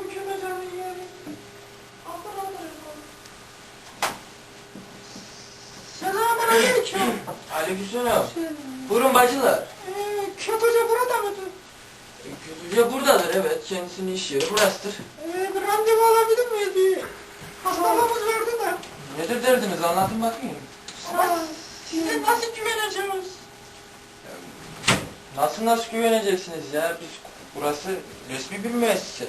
Selam aleyküm. Aleykümselam. Buyurun bacılar. Ee, Kötüce burada mıdır? E, Kötüce buradadır evet. Kendisinin iş yeri burasıdır. Ee, bir randevu alabilir miyiz diye. Hastalığımız verdi de. Nedir derdiniz anlatın bakayım. Ama size nasıl güveneceğiz? Nasıl nasıl güveneceksiniz ya? Biz burası resmi bir müessese.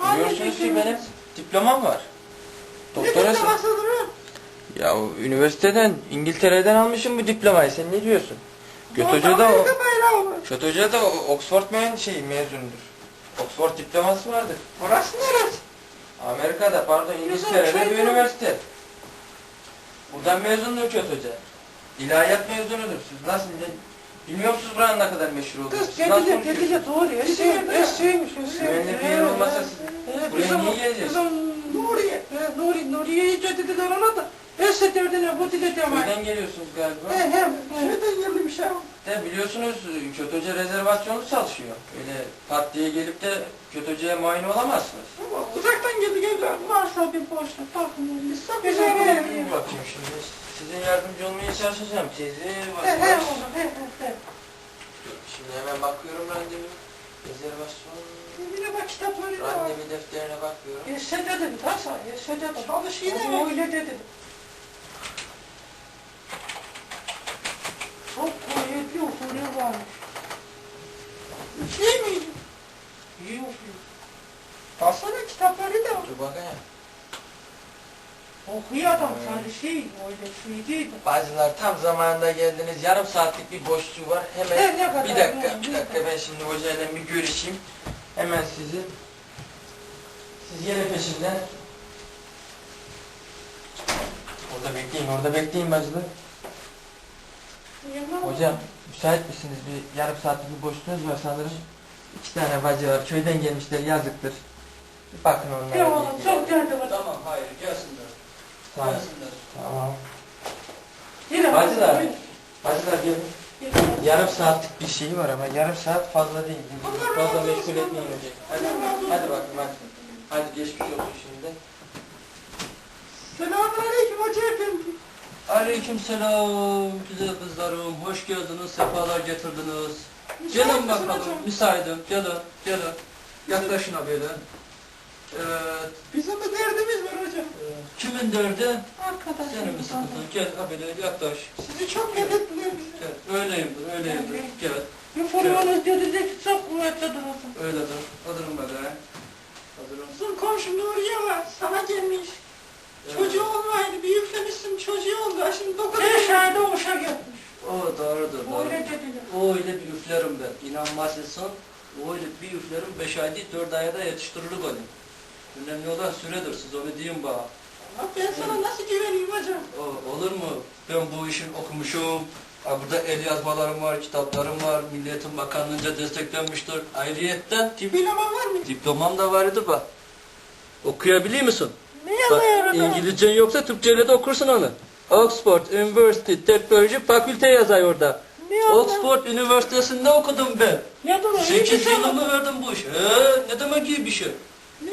Biliyorsunuz ki benim diplomam var. Doktorası. Ya üniversiteden, İngiltere'den almışım bu diplomayı. Sen ne diyorsun? Göt Hoca da? Göt Hoca da Oxford men şey mezundur. Oxford diploması vardır. Orası neresi? Amerika'da pardon İngiltere'de bir üniversite. Buradan mezundur Göt Hoca. İlahiyat mezunudur. Siz nasıl bilmiyor musunuz buranın ne kadar meşhur olduğunu? Kız konuşuyorsunuz? dediler doğru. Eski, eskiymiş, eski. Güvenli bir yer olmasa siz buraya niye geleceksiniz? Kızım Nuriye, he, Nuri, Nuriye'yi dediler ona da. Esse derdine bu dile devam. Köyden geliyorsunuz galiba. He he, şeyden gelmiş ya. De biliyorsunuz Kötü Hoca rezervasyonu çalışıyor. Öyle pat diye gelip de Kötü Hoca'ya muayene olamazsınız. Ama uzaktan geldi geldi. Varsa bir boşluk, bakın. Biz çok güzel Dur bir bakayım şimdi. Size yardımcı olmaya çalışacağım. Teyze He he oğlum, he he he. Şimdi hemen bakıyorum randevu. Rezervasyon. Yine bak kitapları da var. Randevu defterine bakıyorum. Esse dedim, tasa, esse dedim. Çalış yine öyle dedim. Çok kuvvetli usulü varmış. Şey miydi? İyi okuyor. Baksana kitapları da Dur bakayım. okuyor adam sadece şey, öyle şey değil. Bazılar tam zamanında geldiniz. Yarım saatlik bir boşluğu var. Hemen ne kadar? bir dakika, Ne- bir dakika ben şimdi hocayla bir görüşeyim. Hemen sizi siz gelin peşinden. Orada bekleyin, orada bekleyin bacılar. Hocam müsait misiniz? Bir yarım saatlik bir boşluğunuz var sanırım. İki tane bacı var. Köyden gelmişler yazıktır. Bakın onlara. Ya bir oğlum çok derdi var. Tamam hayır gelsinler. Tamam. Gelsinler. Tamam. Yine Bacılar. Bacılar gelin. Yarım saatlik bir şey var ama yarım saat fazla değil. Fazla meşgul etmeyin hocam. Hadi, hadi bakayım hadi. Hadi geçmiş olsun şimdi. Selamünaleyküm hoca efendi. Aleyküm selam güzel kızlarım. Hoş geldiniz. Sefalar getirdiniz. Müsait Gelin bakalım. hocam? Müsaitim. Gelin. Gelin. Yaklaşın böyle. Evet. Bizim bir derdimiz var hocam. Kimin derdi? Senin mi sıkıntın? Gel böyle yaklaş. Sizi çok belirttiler bize. Gel. Öyleyimdir. Öyleyimdir. Gel. Informanız dedi de ki çok kuvvetli durursun. Öyledir. Hazırım böyle. Hazırım. Bizim komşu Nuriye var. Sana gelmiş. Çocuğu olmaydı. Bir üflemişsin çocuğu oldu. Ha Şimdi dokuz Beş ayda uşa gelmiş. O doğrudur. doğru. Öyle dediler. O öyle bir üflerim ben. İnanmazsan o öyle bir üflerim 5 ay değil 4 ayda yetiştirilir onu. Önemli olan süredir siz onu deyin bana. Ama ben sana nasıl güveneyim hocam? O, olur mu? Ben bu işin okumuşum. Ha, burada el yazmalarım var, kitaplarım var. Milliyetin Bakanlığı'nca desteklenmiştir. Ayrıyetten dip- Diploma var mı? diplomam da vardı bak. Okuyabiliyor musun? Ne Bak, yazıyor orada? İngilizcen yoksa Türkçeyle de okursun onu. Oxford University Teknoloji Fakülte yazıyor orada. Ne? Oxford Üniversitesi'nde okudum ben. Ne durur? 8 yılımı verdim bu işe. Ne demek iyi bir şey?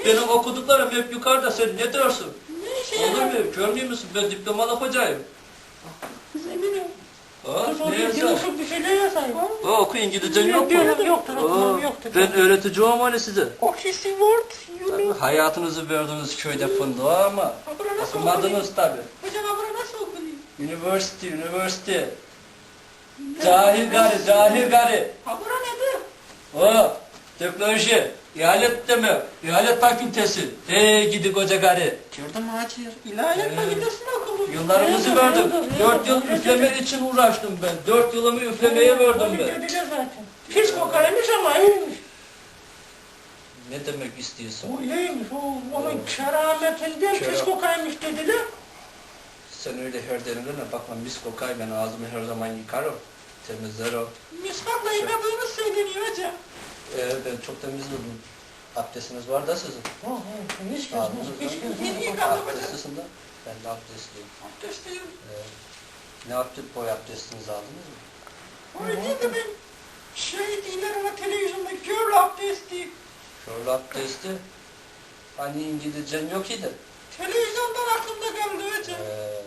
Benim okuduklarım hep yukarıda sen ne dersin? Ne işe Olur mu? Görmüyor musun? Ben diplomalı hocayım. Kız eminim. Ha, Kız o ne yazar? bir şeyler yazıyor. O oku İngilizcen yok mu? Yok, yoktur, Aa, yoktur. Ben öğreteceğim hani size. Oxford, Uni. Hayatınızı verdiğiniz köyde fındığa ama okumadınız tabi. Hocam ha, bura nasıl okunuyor? Üniversite, üniversite. Cahil gari, cahil gari. Ha bura nedir? O, teknoloji, ihalet deme, ihalet fakültesi. Hey gidi koca gari. Gördüm Hacı. İlahiyat Ee, fakültesinde okumuş. Yıllarımızı Evet, verdim. evet, Dört yıl üfleme için uğraştım ben. Dört yılımı üflemeye verdim ben. dediler zaten. Pis kokaymış ama iyiymiş. Ne demek istiyorsun? O iyiymiş. O, onun kerametinden Keram- pis kokaymış dediler. Sen öyle her derinlerine bakma mis kokay ben ağzımı her zaman yıkarım. Temizler o. Miskatla yıkadığınız söyleniyor Ee, ben çok temizledim. Abdestiniz var da sizin. Oh, oh, hiç Ağzınızdan. hiç yıkadım hocam. Abdestlisinde. Ben de abdestliyim. Abdestliyim. Ee, ne abdest boy abdestinizi aldınız mı? O neydi ben? Şey değiller ama televizyonda gör abdesti. Şöyle abdesti. Hani İngilizcen yok idi. Televizyondan aklımda kaldı hocam. Ee,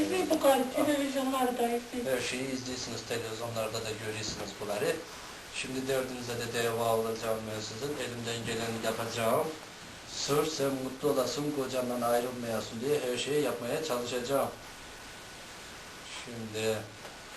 İzleyin bu kadar televizyonlarda izleyin. Her şeyi izliyorsunuz, televizyonlarda da görüyorsunuz bunları. Şimdi dördünüze de deva olacağım ben sizin. Elimden geleni yapacağım. Sırf sen mutlu olasın, kocandan ayrılmayasın diye her şeyi yapmaya çalışacağım. Şimdi